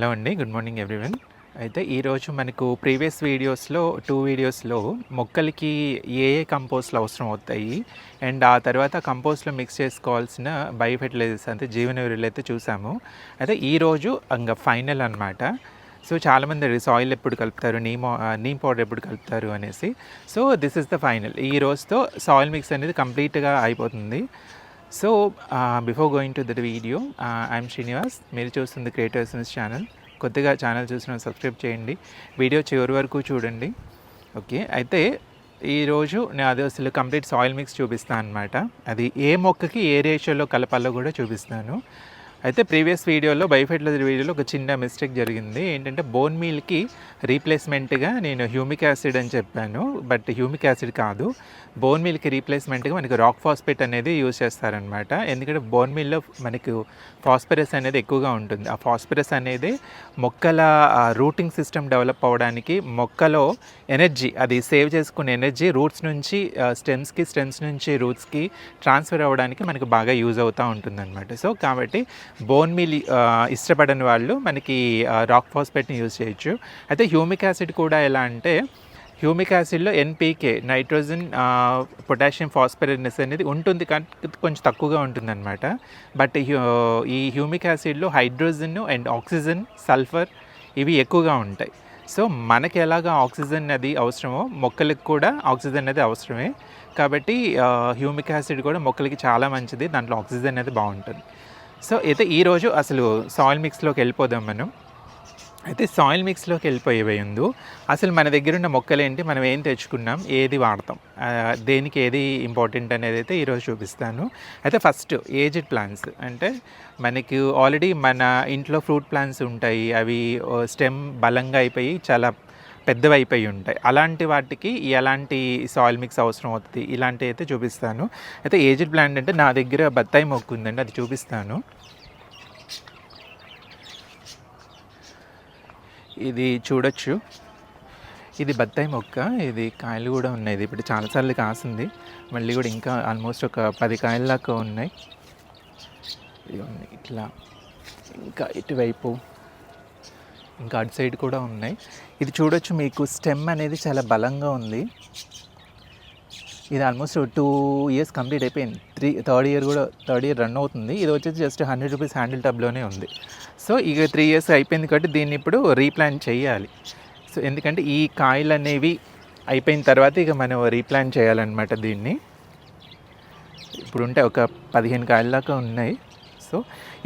Hello అండి good morning everyone. అయితే ఈరోజు మనకు ప్రీవియస్ వీడియోస్లో టూ వీడియోస్లో మొక్కలకి ఏ ఏ కంపోస్ట్లు అవసరం అవుతాయి అండ్ ఆ తర్వాత కంపోస్ట్లో మిక్స్ చేసుకోవాల్సిన బయో ఫెర్టిలైజర్స్ అంటే జీవన ఎరువులు అయితే చూసాము. అయితే ఈరోజు ఇంకా ఫైనల్ అనమాట సో చాలామంది సాయిల్ ఎప్పుడు కలుపుతారు నీమ్ నీమ్ పౌడర్ ఎప్పుడు కలుపుతారు అనేసి. So this is the final. ఈ రోజుతో సాయిల్ మిక్స్ అనేది కంప్లీట్గా అయిపోతుంది. So before going to the video I'm Srinivas మీరు చూస్తుంది క్రియేటర్స్ ఛానల్ కొద్దిగా ఛానల్ చూసిన సబ్స్క్రైబ్ చేయండి. వీడియో చివరి వరకు చూడండి. ఓకే అయితే ఈరోజు నేను అది అసలు కంప్లీట్ సాయిల్ మిక్స్ చూపిస్తాను అనమాట అది ఏ మొక్కకి ఏ రేషియోలో కలపాలో కూడా చూపిస్తాను. అయితే ప్రీవియస్ వీడియోలో బయోఫెర్టిలైజర్ వీడియోలో ఒక చిన్న మిస్టేక్ జరిగింది. ఏంటంటే బోన్ మీల్కి రీప్లేస్మెంట్గా నేను హ్యూమిక్ యాసిడ్ అని చెప్పాను. బట్ హ్యూమిక్ యాసిడ్ కాదు. బోన్ మీల్కి రీప్లేస్మెంట్గా మనకి రాక్ ఫాస్ఫేట్ అనేది యూజ్ చేస్తారనమాట ఎందుకంటే బోన్ మీల్లో మనకు ఫాస్ఫరస్ అనేది ఎక్కువగా ఉంటుంది. ఆ ఫాస్ఫరస్ అనేది మొక్కల రూటింగ్ సిస్టమ్ డెవలప్ అవ్వడానికి మొక్కలో ఎనర్జీ అది సేవ్ చేసుకునే ఎనర్జీ రూట్స్ నుంచి స్టెమ్స్కి స్టెమ్స్ నుంచి రూట్స్కి ట్రాన్స్ఫర్ అవ్వడానికి మనకు బాగా యూజ్ అవుతూ ఉంటుంది అనమాట సో కాబట్టి బోన్ మీల్ uh, ఇష్టపడని వాళ్ళు మనకి రాక్ ఫాస్ఫేట్ని యూజ్ చేయొచ్చు. అయితే హ్యూమిక్ యాసిడ్ కూడా ఎలా అంటే హ్యూమిక్ యాసిడ్లో ఎన్పీకే నైట్రోజన్ పొటాషియం ఫాస్ఫరస్ అనేది ఉంటుంది కానీ కొంచెం తక్కువగా ఉంటుందన్నమాట. బట్ హ్యూ- uh, ఈ హ్యూమిక్ యాసిడ్లో హైడ్రోజన్ అండ్ ఆక్సిజన్ సల్ఫర్ ఇవి ఎక్కువగా ఉంటాయి. సో మనకి ఎలాగ ఆక్సిజన్ అది అవసరమో మొక్కలకు కూడా ఆక్సిజన్ అనేది అవసరమే. కాబట్టి uh, హ్యూమిక్ యాసిడ్ కూడా మొక్కలకి చాలా మంచిది దాంట్లో ఆక్సిజన్ అనేది బాగుంటుంది. సో అయితే ఈరోజు అసలు సాయిల్ మిక్స్లోకి వెళ్ళిపోదాం మనం. అయితే సాయిల్ మిక్స్లోకి వెళ్ళిపోయే ఉందో అసలు మన దగ్గర ఉన్న మొక్కలు ఏంటి? మనం ఏం తెచ్చుకున్నాం? ఏది వాడతాం? దేనికి ఏది ఇంపార్టెంట్ అనేది అయితే ఈరోజు చూపిస్తాను. అయితే ఫస్ట్ ఏజ్డ్ ప్లాంట్స్ అంటే మనకి ఆల్రెడీ మన ఇంట్లో ఫ్రూట్ ప్లాంట్స్ ఉంటాయి. అవి స్టెమ్ బలంగా అయిపోయి చాలా పెద్దవి అయిపోయి ఉంటాయి. అలాంటి వాటికి ఎలాంటి సాయిల్ మిక్స్ అవసరం అవుతుంది. ఇలాంటివి అయితే చూపిస్తాను. అయితే ఏజ్డ్ ప్లాంట్ అంటే నా దగ్గర బత్తాయి మొక్కు ఉందండి అది చూపిస్తాను. ఇది చూడొచ్చు. ఇది బత్తాయి మొక్క ఇది కాయలు కూడా ఉన్నాయి. ఇది ఇప్పుడు చాలాసార్లు కాసింది. మళ్ళీ కూడా ఇంకా ఆల్మోస్ట్ ఒక పది కాయల దాకా ఉన్నాయి. ఉన్నాయి ఇట్లా. ఇంకా ఇటువైపు ఇంకా అటు సైడ్ కూడా ఉన్నాయి. ఇది చూడొచ్చు మీకు స్టెమ్ అనేది చాలా బలంగా ఉంది. ఇది ఆల్మోస్ట్ టూ ఇయర్స్ కంప్లీట్ అయిపోయింది. త్రీ థర్డ్ ఇయర్ కూడా థర్డ్ ఇయర్ రన్ అవుతుంది. ఇది వచ్చేసి జస్ట్ హండ్రెడ్ రూపీస్ హ్యాండిల్ టబ్లోనే ఉంది. సో ఇక త్రీ ఇయర్స్ అయిపోయింది కాబట్టి దీన్ని ఇప్పుడు రీప్లాంట్ చేయాలి. సో ఎందుకంటే ఈ కాయలు అనేవి అయిపోయిన తర్వాత ఇక మనం రీప్లాంట్ చేయాలన్నమాట దీన్ని. ఇప్పుడు ఉంటే ఒక పదిహేను కాయల దాకా ఉన్నాయి. సో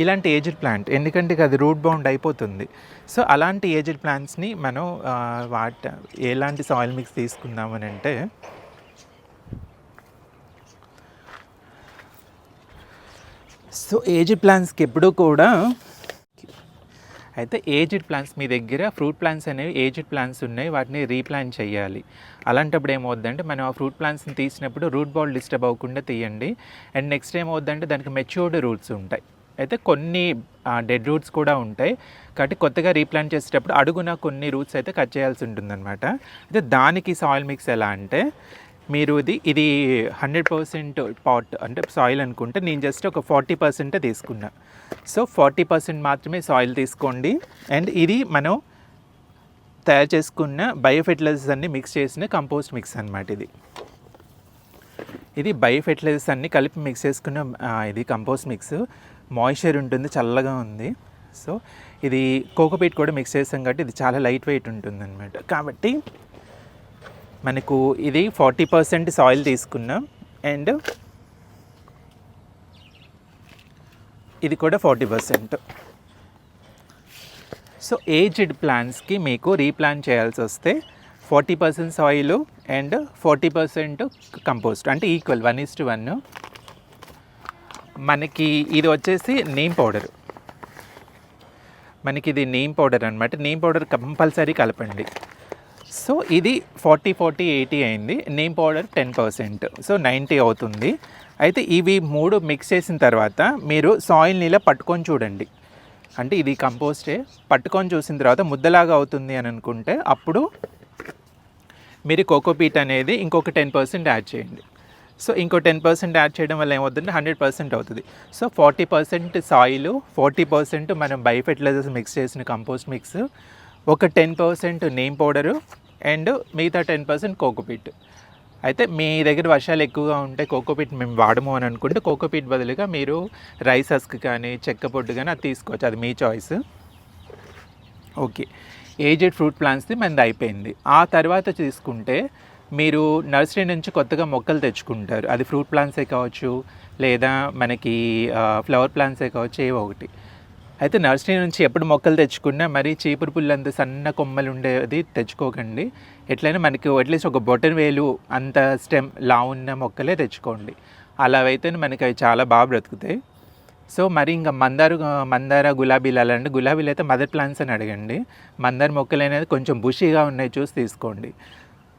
ఇలాంటి ఏజ్డ్ ప్లాంట్ ఎందుకంటే అది రూట్ బౌండ్ అయిపోతుంది. సో అలాంటి ఏజ్డ్ ప్లాంట్స్ని మనం వాట ఎలాంటి సాయిల్ మిక్స్ తీసుకుందామని అంటే సో ఏజ్డ్ ప్లాంట్స్కి ఎప్పుడూ కూడా అయితే ఏజ్డ్ ప్లాంట్స్ మీ దగ్గర ఫ్రూట్ ప్లాంట్స్ అనేవి ఏజ్డ్ ప్లాంట్స్ ఉన్నాయి వాటిని రీప్లాంట్ చేయాలి. అలాంటప్పుడు ఏమవుద్దంటే మనం ఆ ఫ్రూట్ ప్లాంట్స్ని తీసినప్పుడు రూట్ బాల్ డిస్టర్బ్ అవ్వకుండా తీయండి. అండ్ నెక్స్ట్ ఏమవుద్దంటే దానికి మెచ్యూర్డ్ రూట్స్ ఉంటాయి. అయితే కొన్ని డెడ్ రూట్స్ కూడా ఉంటాయి. కాబట్టి కొత్తగా రీప్లాంట్ చేసేటప్పుడు అడుగున కొన్ని రూట్స్ అయితే కట్ చేయాల్సి ఉంటుందన్నమాట. అయితే దానికి సాయిల్ మిక్స్ ఎలా అంటే మీరు ఇది ఇది హండ్రెడ్ పర్సెంట్ పాట్ అంటే సాయిల్ అనుకుంటే నేను జస్ట్ ఒక ఫార్టీ పర్సెంటే తీసుకున్నా. సో ఫార్టీ పర్సెంట్ మాత్రమే సాయిల్ తీసుకోండి. అండ్ ఇది మనం తయారు చేసుకున్న బయోఫెర్టిలైజర్స్ అన్ని మిక్స్ చేసిన కంపోస్ట్ మిక్స్ అనమాట ఇది. ఇది బయోఫెర్టిలైజర్స్ అన్ని కలిపి మిక్స్ చేసుకున్న ఇది కంపోస్ట్ మిక్స్ మాయిశ్చర్ ఉంటుంది చల్లగా ఉంది. సో ఇది కోకోపీట్ కూడా మిక్స్ చేసాం కాబట్టి ఇది చాలా లైట్ వెయిట్ ఉంటుంది అనమాట కాబట్టి మనకు ఇది ఫార్టీ పర్సెంట్ సాయిల్ తీసుకున్నాం. అండ్ ఇది కూడా ఫార్టీ పర్సెంట్ సో ఏజ్డ్ ప్లాంట్స్కి మీకు రీప్లాంట్ చేయాల్సి వస్తే forty percent soil and forty percent compost అంటే equal one is to one మనకి ఇది వచ్చేసి నీమ్ పౌడర్ మనకి ఇది నీమ్ పౌడర్ అనమాట నీమ్ పౌడర్ కంపల్సరీ కలపండి. సో ఇది ఫార్టీ ఫార్టీ ఎయిటీ అయింది. Neem powder ten percent. So ninety అవుతుంది. అయితే ఇవి మూడు మిక్స్ చేసిన తర్వాత మీరు సాయిల్ నీళ్ళ పట్టుకొని చూడండి. అంటే ఇది కంపోస్టే పట్టుకొని చూసిన తర్వాత ముద్దలాగా అవుతుంది అని అనుకుంటే అప్పుడు మీరు కోకోపీట్ అనేది ఇంకొక టెన్ పర్సెంట్ యాడ్ చేయండి. సో ఇంకో టెన్ పర్సెంట్ యాడ్ చేయడం వల్ల ఏమవుతుందంటే హండ్రెడ్ పర్సెంట్ అవుతుంది. So forty percent soil forty percent మనం బై ఫెర్టిలైజర్స్ మిక్స్ చేసిన కంపోస్ట్ మిక్స్ ఒక ten percent neem powder and మిగతా టెన్ పర్సెంట్ కోకోపీట్. అయితే మీ దగ్గర వర్షాలు ఎక్కువగా ఉంటే కోకోపీట్ మేము వాడము అని అనుకుంటే కోకోపీట్ బదులుగా మీరు రైస్ హస్క్ కానీ చెక్క పొట్టు కానీ అది తీసుకోవచ్చు. అది మీ చాయిస్ ఓకే. ఏజెడ్ ఫ్రూట్ ప్లాంట్స్ది మనది అయిపోయింది. ఆ తర్వాత తీసుకుంటే మీరు నర్సరీ నుంచి కొత్తగా మొక్కలు తెచ్చుకుంటారు. అది ఫ్రూట్ ప్లాంట్సే కావచ్చు లేదా మనకి ఫ్లవర్ ప్లాంట్సే కావచ్చు ఏవో ఒకటి. అయితే నర్సరీ నుంచి ఎప్పుడు మొక్కలు తెచ్చుకున్నా మరి చీపురు పుల్లంత సన్న కొమ్మలు ఉండేది తెచ్చుకోకండి. ఎట్లయినా మనకి అట్లీస్ట్ ఒక బొటన్ వేలు అంత స్టెమ్ లా ఉన్న మొక్కలే తెచ్చుకోండి. అలా అయితే మనకి అవి చాలా బాగా బ్రతుకుతాయి. సో మరి ఇంకా మందారు మందార గులాబీలు అలాంటి గులాబీలు అయితే మదర్ ప్లాంట్స్ అని అడగండి. మందార మొక్కలు అనేది కొంచెం బుషీగా ఉన్నాయి చూసి తీసుకోండి.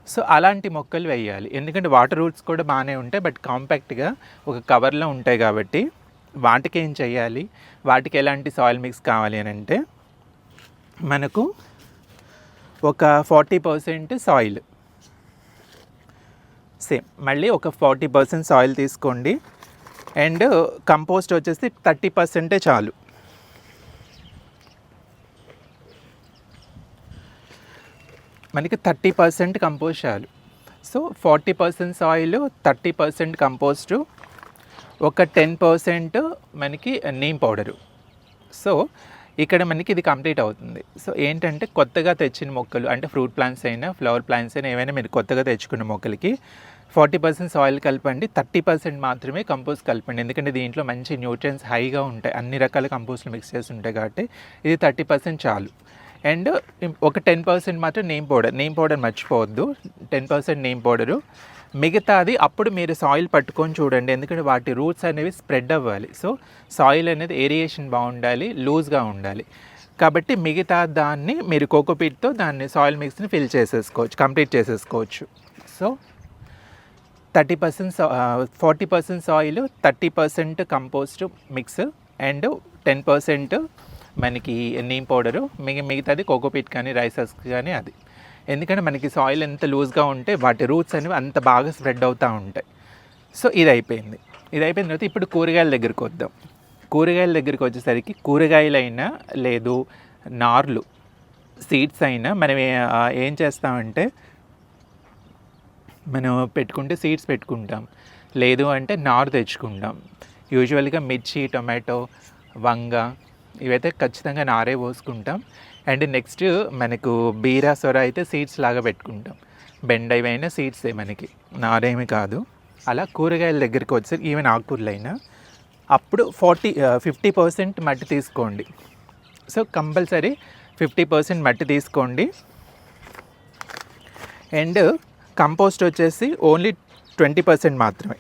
సో అలాంటి మొక్కలు వేయాలి. ఎందుకంటే వాటర్ రూట్స్ కూడా బాగానే ఉంటాయి బట్ కాంపాక్ట్గా ఒక కవర్లో ఉంటాయి కాబట్టి వాటికి ఏం చేయాలి? వాటికి ఎలాంటి సాయిల్ మిక్స్ కావాలి అని అంటే మనకు ఒక ఫార్టీ పర్సెంట్ సాయిల్. సేమ్. మళ్ళీ ఒక ఫార్టీ పర్సెంట్ సాయిల్ తీసుకోండి. అండ్ కంపోస్ట్ వచ్చేసి థర్టీ పర్సెంటే చాలు. మనకి థర్టీ పర్సెంట్ కంపోజ్ చాలు so forty percent soil thirty percent compost ఒక టెన్ పర్సెంట్ మనకి నీమ్ పౌడరు. సో ఇక్కడ మనకి ఇది కంప్లీట్ అవుతుంది. సో ఏంటంటే కొత్తగా తెచ్చిన మొక్కలు అంటే ఫ్రూట్ ప్లాంట్స్ అయినా ఫ్లవర్ ప్లాంట్స్ అయినా ఏమైనా మీరు కొత్తగా తెచ్చుకున్న మొక్కలకి ఫార్టీ పర్సెంట్ సాయిల్ కలపండి థర్టీ పర్సెంట్ మాత్రమే కంపోస్ట్ కలపండి. ఎందుకంటే దీంట్లో మంచి న్యూట్రియన్స్ హైగా ఉంటాయి. అన్ని రకాల కంపోస్ట్లు మిక్స్ చేసి ఉంటాయి కాబట్టి ఇది థర్టీ పర్సెంట్ చాలు. అండ్ ఒక టెన్ పర్సెంట్ మాత్రం నేమ్ పౌడర్ నేమ్ పౌడర్ మర్చిపోవద్దు. Ten percent neem powder. మిగతాది అప్పుడు మీరు సాయిల్ పట్టుకొని చూడండి ఎందుకంటే వాటి రూట్స్ అనేవి స్ప్రెడ్ అవ్వాలి. సో సాయిల్ అనేది ఏరియేషన్ బాగుండాలి లూజ్గా ఉండాలి. కాబట్టి మిగతా దాన్ని మీరు కోకోపీట్తో దాన్ని సాయిల్ మిక్స్ని ఫిల్ చేసేసుకోవచ్చు కంప్లీట్ చేసేసుకోవచ్చు. So thirty percent forty percent soil thirty percent compost mix and ten percent మనకి నీమ్ పౌడరు మిగ మిగతాది కోకోపీట్ కానీ రైసెస్ కానీ అది. ఎందుకంటే మనకి సాయిల్ ఎంత లూజ్గా ఉంటే వాటి రూట్స్ అనేవి అంత బాగా స్ప్రెడ్ అవుతూ ఉంటాయి. సో ఇది అయిపోయింది. ఇది అయిపోయిన తర్వాత ఇప్పుడు కూరగాయల దగ్గరికి వద్దాం. కూరగాయల దగ్గరికి వచ్చేసరికి కూరగాయలైనా లేదు నార్లు సీడ్స్ అయినా మనం ఏం చేస్తామంటే మనం పెట్టుకుంటే సీడ్స్ పెట్టుకుంటాం. లేదు అంటే నారు తెచ్చుకుంటాం. యూజువల్గా మిర్చి టొమాటో వంగ ఇవైతే ఖచ్చితంగా నారే పోసుకుంటాం. అండ్ నెక్స్ట్ మనకు బీరా సొర అయితే సీడ్స్ లాగా పెట్టుకుంటాం. బెండ్ ఇవైనా సీడ్సే మనకి. నారేమి కాదు. అలా కూరగాయల దగ్గరికి వచ్చి ఈవెన్ ఆకుకూరలైనా. అప్పుడు ఫార్టీ ఫిఫ్టీ పర్సెంట్ మట్టి తీసుకోండి. సో కంపల్సరీ ఫిఫ్టీ పర్సెంట్ మట్టి తీసుకోండి. అండ్ కంపోస్ట్ వచ్చేసి ఓన్లీ ట్వంటీ పర్సెంట్ మాత్రమే.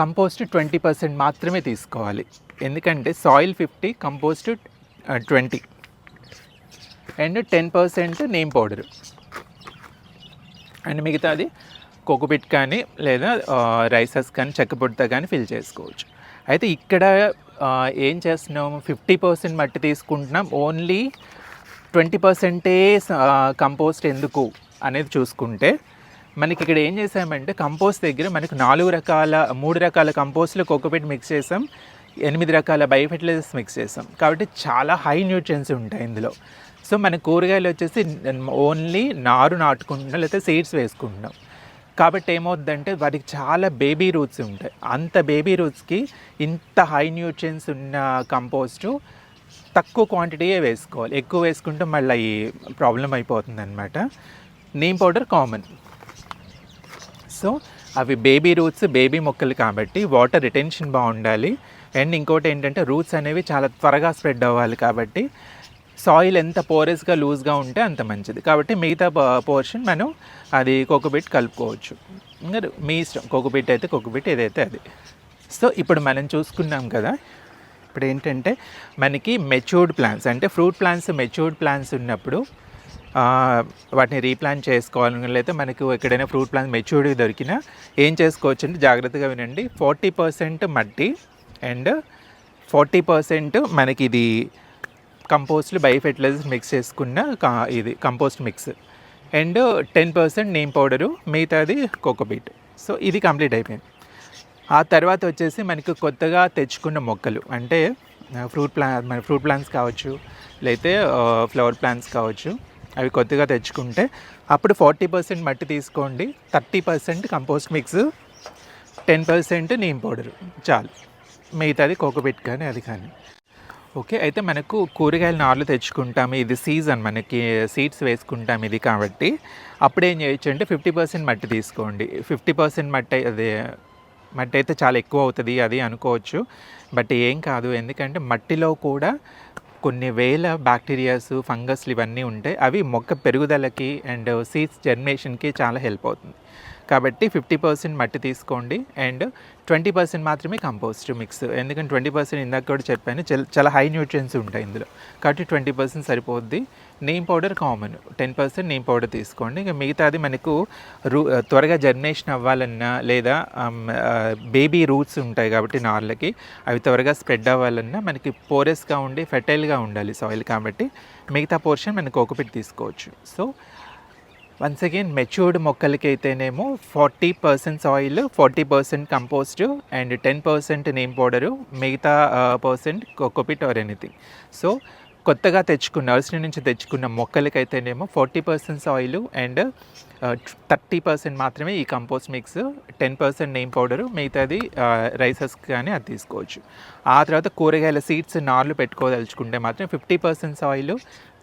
కంపోస్ట్ ట్వంటీ పర్సెంట్ మాత్రమే తీసుకోవాలి. ఎందుకంటే soil fifty compost twenty. And ten percent neem powder. And మిగతాది కోకోపిట్ కానీ లేదా రైసెస్ కానీ చెక్కపొడితో కానీ ఫిల్ చేసుకోవచ్చు. అయితే ఇక్కడ ఏం చేస్తున్నాము ఫిఫ్టీ పర్సెంట్ మట్టి తీసుకుంటున్నాం. ఓన్లీ ట్వంటీ పర్సెంటే కంపోస్ట్ ఎందుకు అనేది చూసుకుంటే మనకి ఇక్కడ ఏం చేసామంటే కంపోస్ట్ దగ్గర మనకు నాలుగు రకాల మూడు రకాల కంపోస్ట్లు కోకోపీట్ మిక్స్ చేసాం. ఎనిమిది రకాల బయోఫెర్టిలైజర్స్ మిక్స్ చేసాం. కాబట్టి చాలా హై న్యూట్రియన్స్ ఉంటాయి ఇందులో. సో మన కూరగాయలు వచ్చేసి ఓన్లీ నారు నాటుకుంటున్నాం లేకపోతే సీడ్స్ వేసుకుంటున్నాం. కాబట్టి ఏమవుతుందంటే వాటికి చాలా బేబీ రూట్స్ ఉంటాయి. అంత బేబీ రూట్స్కి ఇంత హై న్యూట్రియన్స్ ఉన్న కంపోస్టు తక్కువ క్వాంటిటీయే వేసుకోవాలి. ఎక్కువ వేసుకుంటే మళ్ళీ ప్రాబ్లం అయిపోతుంది అనమాట నీమ్ పౌడర్ కామన్ సో అవి బేబీ రూట్స్ బేబీ మొక్కలు కాబట్టి వాటర్ రిటెన్షన్ బాగుండాలి. అండ్ ఇంకోటి ఏంటంటే రూట్స్ అనేవి చాలా త్వరగా స్ప్రెడ్ అవ్వాలి కాబట్టి సాయిల్ ఎంత పోరస్గా లూజ్గా ఉంటే అంత మంచిది. కాబట్టి మిగతా పోర్షన్ మనం అది కోకోబిట్ కలుపుకోవచ్చు. ఇంకా మీ ఇష్టం కోకోబిట్ అయితే కోకోబిట్ ఏదైతే అది. సో ఇప్పుడు మనం చూసుకున్నాం కదా ఇప్పుడు ఏంటంటే మనకి మెచ్యూర్డ్ ప్లాంట్స్ అంటే ఫ్రూట్ ప్లాంట్స్ మెచ్యూర్డ్ ప్లాంట్స్ ఉన్నప్పుడు వాటిని రీప్లాంట్ చేసుకోవాలని లేదా మనకు ఎక్కడైనా ఫ్రూట్ ప్లాంట్ మెచ్యూర్డ్ దొరికినా ఏం చేసుకోవచ్చు అంటే జాగ్రత్తగా వినండి. ఫార్టీ పర్సెంట్ మట్టి అండ్ ఫార్టీ పర్సెంట్ మనకి ఇది కంపోస్ట్లు బై ఫెర్టిలైజర్స్ మిక్స్ చేసుకున్న కా- ఇది compost mix. And ten percent neem powder మిగతాది కోకోబీట్ సో ఇది కంప్లీట్ అయిపోయింది. ఆ తర్వాత వచ్చేసి మనకు కొత్తగా తెచ్చుకున్న మొక్కలు. అంటే ఫ్రూట్ ప్లా మన ఫ్రూట్ ప్లాంట్స్ కావచ్చు లేతే ఫ్లవర్ ప్లాంట్స్ కావచ్చు. అవి కొద్దిగా తెచ్చుకుంటే అప్పుడు ఫార్టీ పర్సెంట్ మట్టి తీసుకోండి thirty percent compost mix ten percent neem powder చాలు. మిగతాది కోకోబెట్ కానీ అది కానీ. ఓకే అయితే మనకు కూరగాయలు నార్లు తెచ్చుకుంటాం ఇది సీజన్ మనకి సీడ్స్ వేసుకుంటాం ఇది కాబట్టి. అప్పుడు ఏం చేయొచ్చు అంటే ఫిఫ్టీ పర్సెంట్ మట్టి తీసుకోండి. ఫిఫ్టీ పర్సెంట్ మట్టి అదే మట్టి అయితే చాలా ఎక్కువ అవుతుంది అది అనుకోవచ్చు. బట్ ఏం కాదు ఎందుకంటే మట్టిలో కూడా కొన్ని వేల బ్యాక్టీరియాస్ ఫంగస్లు ఇవన్నీ ఉంటాయి అవి మొక్క పెరుగుదలకి అండ్ సీడ్స్ జర్మినేషన్కి చాలా హెల్ప్ అవుతుంది. కాబట్టి ఫిఫ్టీ పర్సెంట్ మట్టి తీసుకోండి అండ్ ట్వంటీ పర్సెంట్ మాత్రమే కంపోస్ట్ మిక్స్. ఎందుకంటే ట్వంటీ పర్సెంట్ ఇందాక కూడా చెప్పాను చాలా- హై న్యూట్రియన్స్ ఉంటాయి ఇందులో. కాబట్టి ట్వంటీ పర్సెంట్ సరిపోద్ది. Neem powder common. Ten percent neem powder తీసుకోండి. ఇక మిగతాది మనకు రూ త్వరగా జర్మినేషన్ అవ్వాలన్నా లేదా బేబీ రూట్స్ ఉంటాయి కాబట్టి నార్లకి అవి త్వరగా స్ప్రెడ్ అవ్వాలన్నా మనకి పోరస్గా ఉండి ఫెర్టైల్గా ఉండాలి సాయిల్ కాబట్టి మిగతా పోర్షన్ మనకు ఒకపిటి తీసుకోవచ్చు. సో వన్స్ అగైన్ మెచ్యూర్డ్ మొక్కలకి అయితేనేమో forty percent soil forty percent compost and ten percent neem powder మిగతా percent cocopeat or anything so కొత్తగా తెచ్చుకున్న నర్సరీ నుంచి తెచ్చుకున్న మొక్కలకైతేనేమో forty percent soil and thirty percent మాత్రమే ఈ compost mix ten percent neem powder మిగతాది రైసెస్ కానీ అది తీసుకోవచ్చు. ఆ తర్వాత కూరగాయల సీడ్స్ నార్లు పెట్టుకోదలుచుకుంటే మాత్రం fifty percent soil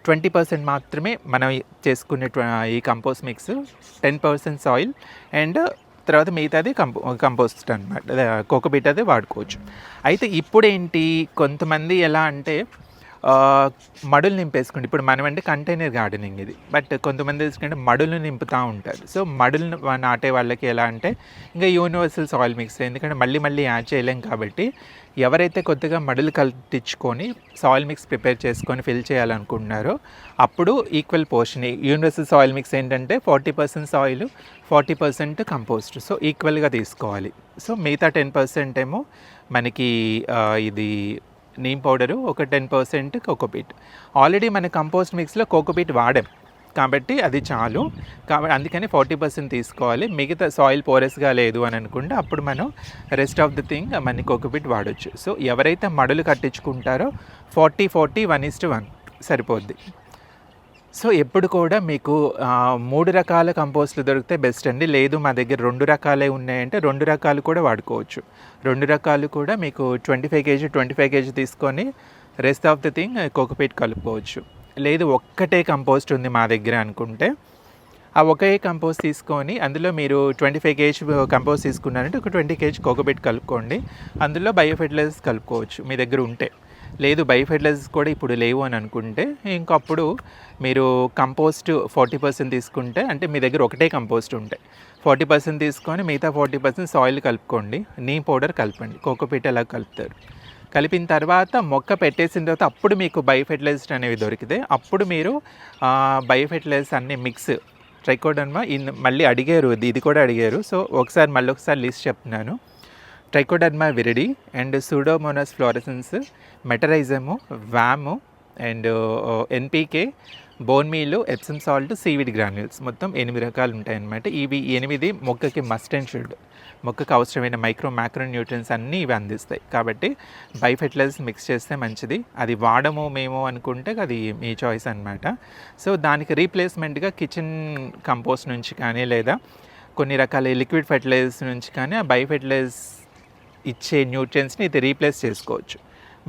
twenty percent మాత్రమే మనం చేసుకునే ఈ compost mix ten percent soil and తర్వాత మిగతాది కంపో కంపోస్ట్ అనమాట కోకోబీట్ అది వాడుకోవచ్చు. అయితే ఇప్పుడేంటి? కొంతమంది ఎలా అంటే మడులు నింపేసుకోండి ఇప్పుడు మనం అంటే కంటైనర్ గార్డెనింగ్ ఇది బట్ కొంతమంది తీసుకుంటే మడులు నింపుతూ ఉంటారు. సో మడులు నాటే వాళ్ళకి ఎలా అంటే ఇంకా యూనివర్సల్ సాయిల్ మిక్స్ ఎందుకంటే మళ్ళీ మళ్ళీ యాడ్ చేయలేం కాబట్టి ఎవరైతే కొద్దిగా మడులు కల్పించుకొని సాయిల్ మిక్స్ ప్రిపేర్ చేసుకొని ఫిల్ చేయాలనుకుంటున్నారో అప్పుడు equal portion universal soil mix ఏంటంటే forty percent soil forty percent compost so ఈక్వల్గా తీసుకోవాలి. సో మిగతా టెన్ పర్సెంట్ ఏమో మనకి ఇది నీమ్ పౌడరు ఒక టెన్ పర్సెంట్ కోకోపీట్ ఆల్రెడీ మన కంపోస్ట్ మిక్స్లో కోకోపీట్ వాడాం. కాబట్టి అది చాలు. కాబట్టి అందుకని ఫార్టీ పర్సెంట్ తీసుకోవాలి. మిగతా సాయిల్ పోరస్గా లేదు అని అనుకుంటే అప్పుడు మనం రెస్ట్ ఆఫ్ ది థింగ్ మన కోకోపీట్ వాడొచ్చు. సో ఎవరైతే మడులు కట్టించుకుంటారో forty forty one is to one సరిపోద్ది. సో ఎప్పుడు కూడా మీకు మూడు రకాల కంపోస్ట్లు దొరికితే బెస్ట్ అండి. లేదు మా దగ్గర రెండు రకాలే ఉన్నాయంటే రెండు రకాలు కూడా వాడుకోవచ్చు. రెండు రకాలు కూడా మీకు twenty five KG twenty five KG తీసుకొని rest of the thing cocopeat కలుపుకోవచ్చు. లేదు ఒక్కటే కంపోస్ట్ ఉంది మా దగ్గర అనుకుంటే ఆ ఒకే కంపోస్ట్ తీసుకొని అందులో మీరు ట్వంటీ ఫైవ్ కేజీ కంపోస్ట్ తీసుకున్నారంటే ఒక ట్వంటీ కేజీ కోకోబెట్ కలుపుకోండి. అందులో బయోఫెర్టిలైజర్స్ కలుపుకోవచ్చు మీ దగ్గర ఉంటే. లేదు బయోఫెర్టిలైజర్స్ కూడా ఇప్పుడు లేవు అని అనుకుంటే ఇంకప్పుడు మీరు కంపోస్ట్ ఫార్టీ పర్సెంట్ తీసుకుంటే అంటే మీ దగ్గర ఒకటే కంపోస్ట్ ఉంటాయి ఫార్టీ పర్సెంట్ తీసుకొని మిగతా ఫార్టీ పర్సెంట్ సాయిల్ కలుపుకోండి. నీ పౌడర్ కలపండి. కోకోపీట్ అలా కలుపుతారు? కలిపిన తర్వాత మొక్క పెట్టేసిన తర్వాత అప్పుడు మీకు బయో అనేవి దొరికితే అప్పుడు మీరు బయో ఫెర్టిలైజర్స్ అన్ని మిక్స్ ట్రైకోడర్మా ఇన్ మళ్ళీ అడిగారు ఇది ఇది కూడా అడిగారు. సో ఒకసారి మళ్ళీ ఒకసారి లిస్ట్ చెప్తున్నాను. Trichoderma viride and Pseudomonas fluorescens Metarhizium వ్యాము and NPK bone meal Epsom salt seaweed granules. మొత్తం ఎనిమిది రకాలు ఉంటాయన్నమాట ఇవి ఎనిమిది మొక్కకి మస్ట్ అండ్ షుడ్. మొక్కకు అవసరమైన మైక్రో మ్యాక్రో న్యూట్రియన్స్ అన్నీ ఇవి అందిస్తాయి. కాబట్టి బై ఫెర్టిలైజర్స్ మిక్స్ చేస్తే మంచిది. అది వాడము మేము అనుకుంటే అది మీ చాయిస్ అనమాట సో దానికి రీప్లేస్మెంట్గా కిచెన్ కంపోస్ట్ నుంచి కానీ లేదా కొన్ని రకాల లిక్విడ్ ఫెర్టిలైజర్స్ నుంచి కానీ ఆ బై ఫెర్టిలైజర్స్ ఇచ్చే న్యూట్రియన్స్ని ఇది రీప్లేస్ చేసుకోవచ్చు.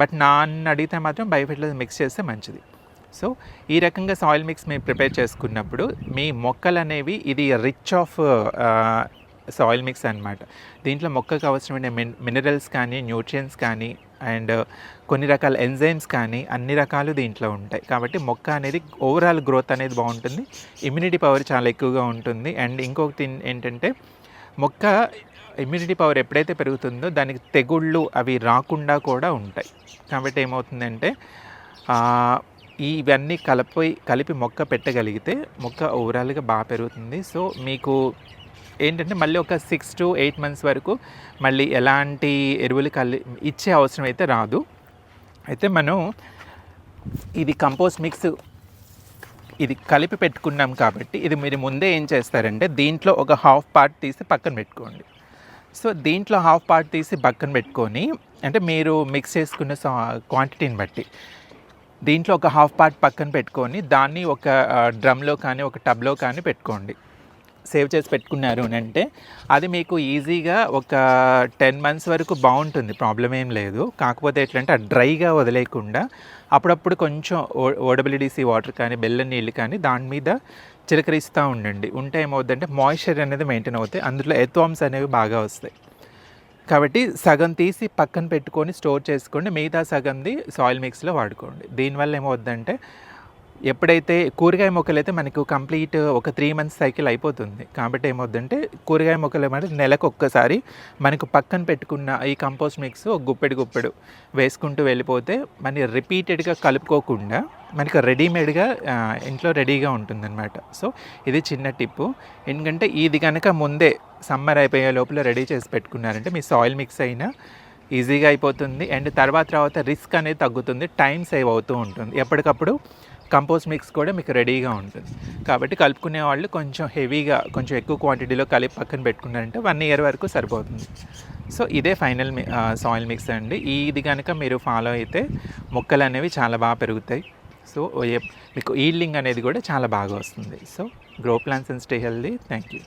బట్ నాన్న అడిగితే మాత్రం బై ఫెర్టిలైజర్ మిక్స్ చేస్తే మంచిది. సో ఈ రకంగా సాయిల్ మిక్స్ మీరు ప్రిపేర్ చేసుకున్నప్పుడు మీ మొక్కలు అనేవి ఇది rich of uh, soil mix అన్నమాట. దీంట్లో మొక్కకు అవసరమైన మిన్ మినరల్స్ కానీ న్యూట్రియన్స్ కానీ అండ్ uh, కొన్ని రకాల ఎంజైమ్స్ కానీ అన్ని రకాలు దీంట్లో ఉంటాయి. కాబట్టి మొక్క అనేది ఓవరాల్ గ్రోత్ అనేది బాగుంటుంది. ఇమ్యూనిటీ పవర్ చాలా ఎక్కువగా ఉంటుంది. అండ్ ఇంకొకటి ఏంటంటే మొక్క ఇమ్యూనిటీ పవర్ ఎప్పుడైతే పెరుగుతుందో దానికి తెగుళ్ళు అవి రాకుండా కూడా ఉంటాయి. కాబట్టి ఏమవుతుందంటే ఇవన్నీ కలిపి కలిపి మొక్క పెట్టగలిగితే మొక్క ఓవరాల్గా బాగా పెరుగుతుంది. సో మీకు ఏంటంటే మళ్ళీ ఒక సిక్స్ టు ఎయిట్ మంత్స్ వరకు మళ్ళీ ఎలాంటి ఎరువులు కలి ఇచ్చే అవసరం అయితే రాదు. అయితే మనం ఇది కంపోస్ట్ మిక్స్ ఇది కలిపి పెట్టుకున్నాం కాబట్టి ఇది మీరు ముందే ఏం చేస్తారంటే దీంట్లో ఒక హాఫ్ పార్ట్ తీసి పక్కన పెట్టుకోండి. సో దీంట్లో హాఫ్ పార్ట్ తీసి పక్కన పెట్టుకొని అంటే మీరు మిక్స్ చేసుకున్న క్వాంటిటీని బట్టి దీంట్లో ఒక హాఫ్ పార్ట్ పక్కన పెట్టుకొని దాన్ని ఒక డ్రమ్లో కానీ ఒక టబ్లో కానీ పెట్టుకోండి. సేవ్ చేసి పెట్టుకున్నారు అని అంటే అది మీకు ఈజీగా ఒక టెన్ మంత్స్ వరకు బాగుంటుంది ప్రాబ్లం ఏం లేదు. కాకపోతే ఎట్లంటే అది డ్రైగా వదిలేయకుండా అప్పుడప్పుడు కొంచెం ఓడబిలిడిసి వాటర్ కానీ బెల్లం నీళ్ళు కానీ దాని మీద చిలకరిస్తూ ఉండండి. ఉంటే ఏమవుతుందంటే మాయిశ్చర్ అనేది మెయింటైన్ అవుతాయి. అందులో ఎత్వామ్స్ అనేవి బాగా వస్తాయి. కాబట్టి సగం తీసి పక్కన పెట్టుకొని స్టోర్ చేసుకోండి. మిగతా సగంది సాయిల్ మిక్స్లో వాడుకోండి. దీనివల్ల ఏమవుద్దంటే ఎప్పుడైతే కూరగాయ మొక్కలు అయితే మనకు కంప్లీట్ ఒక త్రీ మంత్స్ సైకిల్ అయిపోతుంది. కాబట్టి ఏమవుతుందంటే కూరగాయ మొక్కలు ఏమంటే నెలకు ఒక్కసారి మనకు పక్కన పెట్టుకున్న ఈ కంపోస్ట్ మిక్స్ ఒక గుప్పెడు గుప్పెడు వేసుకుంటూ వెళ్ళిపోతే మన రిపీటెడ్గా కలుపుకోకుండా మనకు రెడీమేడ్గా ఇంట్లో రెడీగా ఉంటుందన్నమాట. సో ఇది చిన్న టిప్పు. ఎందుకంటే ఇది కనుక ముందే సమ్మర్ అయిపోయే లోపల రెడీ చేసి పెట్టుకున్నారంటే మీ సాయిల్ మిక్స్ అయినా ఈజీగా అయిపోతుంది. అండ్ తర్వాత తర్వాత రిస్క్ అనేది తగ్గుతుంది. టైం సేవ్ అవుతూ ఉంటుంది. ఎప్పటికప్పుడు కంపోస్ట్ మిక్స్ కూడా మీకు రెడీగా ఉంటుంది. కాబట్టి కలుపుకునే వాళ్ళు కొంచెం హెవీగా కొంచెం ఎక్కువ క్వాంటిటీలో కలిపి పక్కన పెట్టుకున్నారంటే వన్ ఇయర్ వరకు సరిపోతుంది. సో ఇదే ఫైనల్ సాయిల్ మిక్స్ అండి. ఇది కనుక మీరు ఫాలో అయితే మొక్కలు అనేవి చాలా బాగా పెరుగుతాయి. సో మీకు ఈల్డింగ్ అనేది కూడా చాలా బాగా వస్తుంది. So grow plants and stay healthy thank you